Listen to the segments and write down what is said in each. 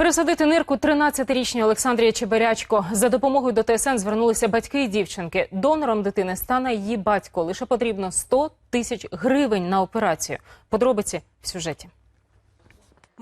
Пересадити нирку 13-річній Олександрія Чеберячко. За допомогою до ТСН звернулися батьки і дівчинки. Донором дитини стане її батько. Лише потрібно 100 тисяч гривень на операцію. Подробиці в сюжеті.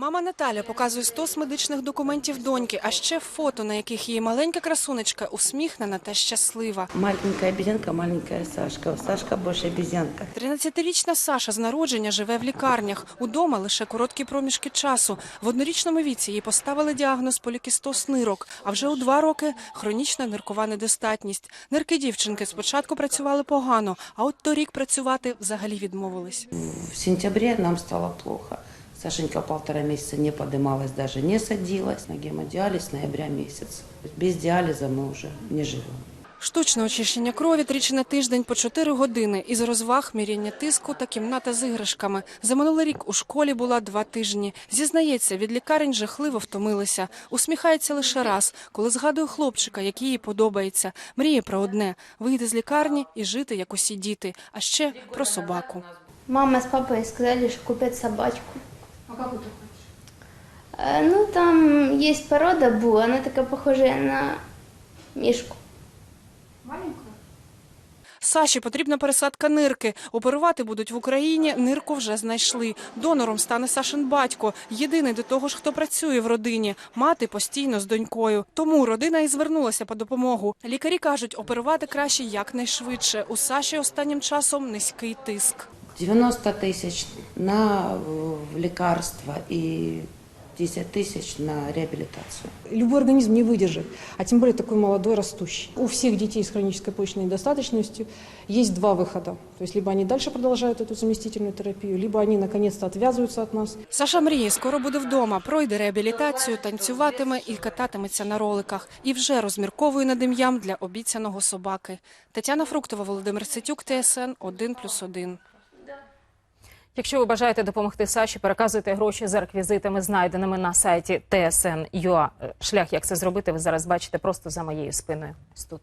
Мама Наталя показує стос медичних документів доньки, а ще фото, на яких її маленька красунечка усміхнена та щаслива. Маленькая обезьянка, маленькая Сашка. Сашка больше обезьянка. 13-річна Саша з народження живе в лікарнях. Удома лише короткі проміжки часу. В однорічному віці їй поставили діагноз полікістоз нирок, а вже у два роки хронічна ниркова недостатність. Нирки дівчинки спочатку працювали погано, а от торік працювати взагалі відмовились. В сентябре нам стало плохо. Сашенька полтора месяца не подымалась, даже не садилась. На гемодиализ ноября месяц. Без диализа мы уже не живем. Штучне очищення крові тричі на тиждень по 4 години. Із розваг міряння тиску та кімната з іграшками. За минулий рік у школі була два тижні. Зізнається, від лікарень жахливо втомилася. Усміхається лише раз, коли згадує хлопчика, який їй подобається. Мріє про одне – вийти з лікарні і жити, як усі діти. А ще про собаку. Мама с папой сказали, что купят собачку. А ты хочешь? Ну, там есть порода Бу, она такая похожая на мишку. Саші потрібна пересадка нирки. Оперувати будуть в Україні. Нирку вже знайшли. Донором стане Сашин батько. Єдиний до того ж, хто працює в родині. Мати постійно з донькою. Тому родина і звернулася по допомогу. Лікарі кажуть, оперувати краще якнайшвидше. У Саші останнім часом низький тиск. 90 тысяч на э, лекарства и 10 тысяч на реабилитацию. Любой организм не выдержит, а тем более такой молодой, растущий. У всех детей с хронической почечной недостаточностью есть два выхода. То есть либо они дальше продолжают эту заместительную терапию, либо они наконец-то отвязываются от нас. Саша мріє, скоро буде вдома, пройде реабілітацію, танцюватиме і кататиметься на роликах. І вже розмірковує над ім'ям для обіцяного собаки. Тетяна Фруктова, Володимир Ситюк, ТСН 1+,1. Якщо ви бажаєте допомогти Саші, переказуйте гроші за реквізитами, знайденими на сайті TSN.ua. Шлях, як це зробити, ви зараз бачите просто за моєю спиною. Ось тут.